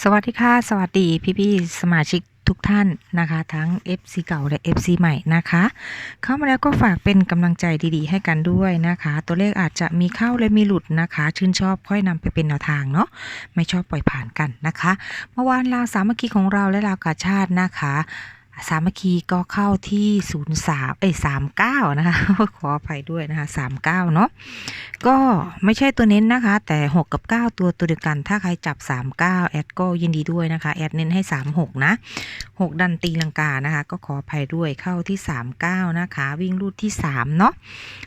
สวัสดีค่ะ สวัสดีพี่พี่สมาชิกทุกท่านนะคะ ทั้ง FC เก่าและ FC ใหม่นะคะ เข้ามาแล้วก็ฝากเป็นกำลังใจดีๆ ให้กันด้วยนะคะ ตัวเลขอาจจะมีเข้าและมีหลุดนะคะ ชื่นชอบค่อยนำไปเป็นแนวทางเนาะไม่ชอบปล่อยผ่านกันนะคะ เมื่อวานลาวสามัคคีของเราและลาวกาชาตินะคะ สามัคคีก็เข้าที่ 03เอ้ย39 นะคะ ขออภัยด้วยนะคะ 39 เนาะก็ไม่ใช่ตัวเน้นนะคะ แต่ 6 กับ 9 ตัวตัวเดียวกัน ถ้าใครจับ 39 แอดก็ยินดีด้วยนะคะ แอดเน้นให้ 36 นะ 6 ดันตีลังกานะคะ ก็ขออภัยด้วยเข้าที่ 39 นะคะ วิ่งรูดที่ 3 เนาะ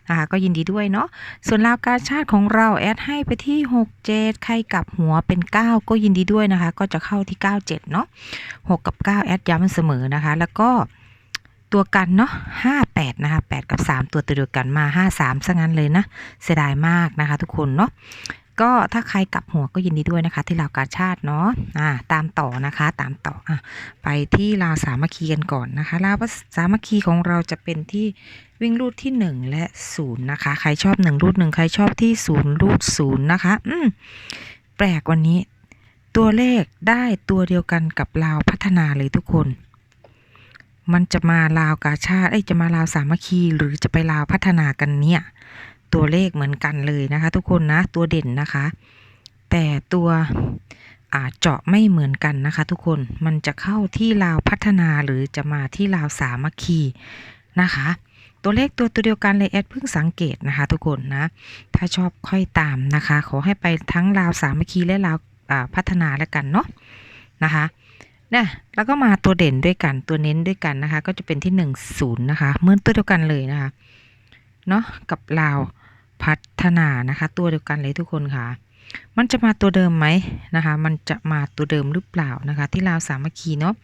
นะคะก็ยินดีด้วยเนาะส่วนราวการชาติของเราแอดให้ไปที่ 6 7 ใครกลับหัวเป็น 9 ก็ยินดีด้วยนะคะ ก็จะเข้าที่ 97 เนาะ6 กับ 9 แอดย้ำเสมอนะคะแล้วแล้วก็ตัวกันเนาะ58นะคะ8กับ3ตัวตัวเดียวกันมา53ซะงั้นเลยนะ เสียดายมากนะคะทุกคนเนาะก็ถ้าใครกลับหัวก็ยินดีด้วยนะคะ ที่ลาวกาชาติเนาะอ่าตามต่อนะคะตามต่ออะไปที่ลาวสามัคคีกันก่อนนะคะลาวสามัคคีของเราจะเป็นที่วิ่งรูดที่ 1 และ0นะคะ ใครชอบ 1 รูด 1 ใครชอบที่ 0 รูด0นะคะ อืมแปลกวันนี้ ตัวเลขได้ตัวเดียวกันกับลาวพัฒนาเลยทุกคน มันจะมาลาวกาชาติเอ้จะมาลาวสามัคคี หรือจะไปลาวพัฒนากันเนี่ย ตัวเลขเหมือนกันเลยนะคะ ทุกคนนะตัวเด่นนะคะ แต่ตัวเจาะไม่เหมือนกันนะคะ ทุกคนมันจะเข้าที่ลาวพัฒนาหรือจะมาที่ลาวสามัคคีนะคะ ตัวเลขตัวตัวเดียวกันเลยแอดเพิ่งสังเกตนะคะ ทุกคนนะ ถ้าชอบค่อยตามนะคะ ขอให้ไปทั้งลาวสามัคคีและลาวพัฒนาแล้วกันเนาะนะคะ นี่ยแล้วก็มาตัวเด่นด้วยกันตัวเน้นด้วยกันนะคะ ก็จะเป็นที่หนึ่งศูนย์นะคะเหมือนตัวเดียวกันเลยนะคะเนาะกับลาวพัฒนานะคะ ตัวเดียวกันเลยทุกคนค่ะ มันจะมาตัวเดิมไหมนะคะ มันจะมาตัวเดิมหรือเปล่านะคะ ที่ลาวสามัคคีเนาะ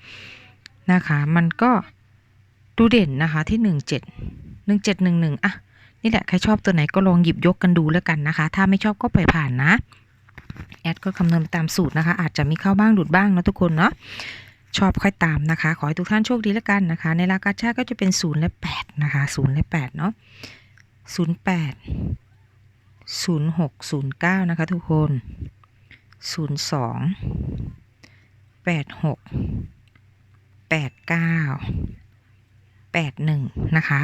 นะคะ มันก็ดูเด่นนะคะที่หนึ่งเจ็ดหนึ่งเจ็ดหนึ่งหนึ่งอะนี่แหละใครชอบตัวไหนก็ลองหยิบยกกันดูแล้วกันนะคะ ถ้าไม่ชอบก็ปล่อยผ่านนะแอดก็คำนวณตามสูตรนะคะ อาจจะมีเข้าบ้างหลุดบ้างนะทุกคนเนาะ ชอบค่อยตามนะคะ ขอให้ทุกท่านโชคดีแล้วกันนะคะ ในราคาชาก็จะเป็น0และ8นะคะ0และ8เนาะ08 06 09นะคะทุกคน02 86 89 81นะคะ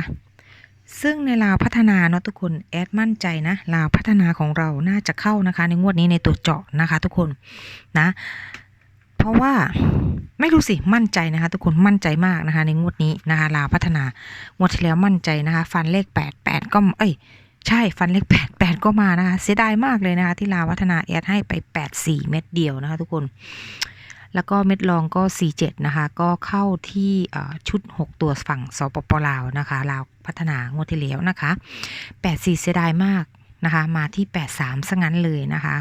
ซึ่งในลาวพัฒนาเนาะทุกคนแอดมั่นใจนะลาวพัฒนาของเราน่าจะเข้านะคะ ในงวดนี้ในตัวเจาะนะคะ ทุกคนนะ เพราะว่าไม่รู้สิ มั่นใจนะคะ ทุกคนมั่นใจมากนะคะ ในงวดนี้นะคะลาวพัฒนางวดที่แล้วมั่นใจนะคะ ฟันเลขแปดแปดก็เอ้ยใช่ฟันเลขแปดแปดก็มานะคะ เสียดายมากเลยนะคะ ที่ลาวพัฒนาแอดให้ไปแปดสี่เม็ดเดียวนะคะ ทุกคน แล้วก็เม็ดรองก็47นะคะ ก็เข้าที่ชุด6ตัวฝั่งสปปลาวนะคะลาวพัฒนางวดที่แล้วนะคะ84เสียดายมากนะคะ มาที่83ซะงั้นเลยนะคะ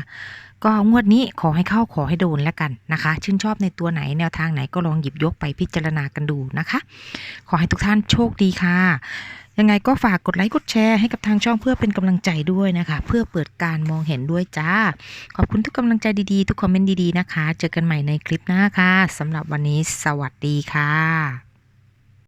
ก็งวดนี้ขอให้เข้าขอให้โดนแล้วกันนะคะ ชื่นชอบในตัวไหนแนวทางไหนก็ลองหยิบยกไปพิจารณากันดูนะคะ ขอให้ทุกท่านโชคดีค่ะยังไงก็ฝากกดไลค์กดแชร์ให้กับทางช่องเพื่อเป็นกำลังใจด้วยนะคะ เพื่อเปิดการมองเห็นด้วยจ้า ขอบคุณทุกกำลังใจดีๆ ทุกคอมเมนต์ดีๆนะคะ เจอกันใหม่ในคลิปหน้าค่ะสำหรับวันนี้สวัสดีค่ะ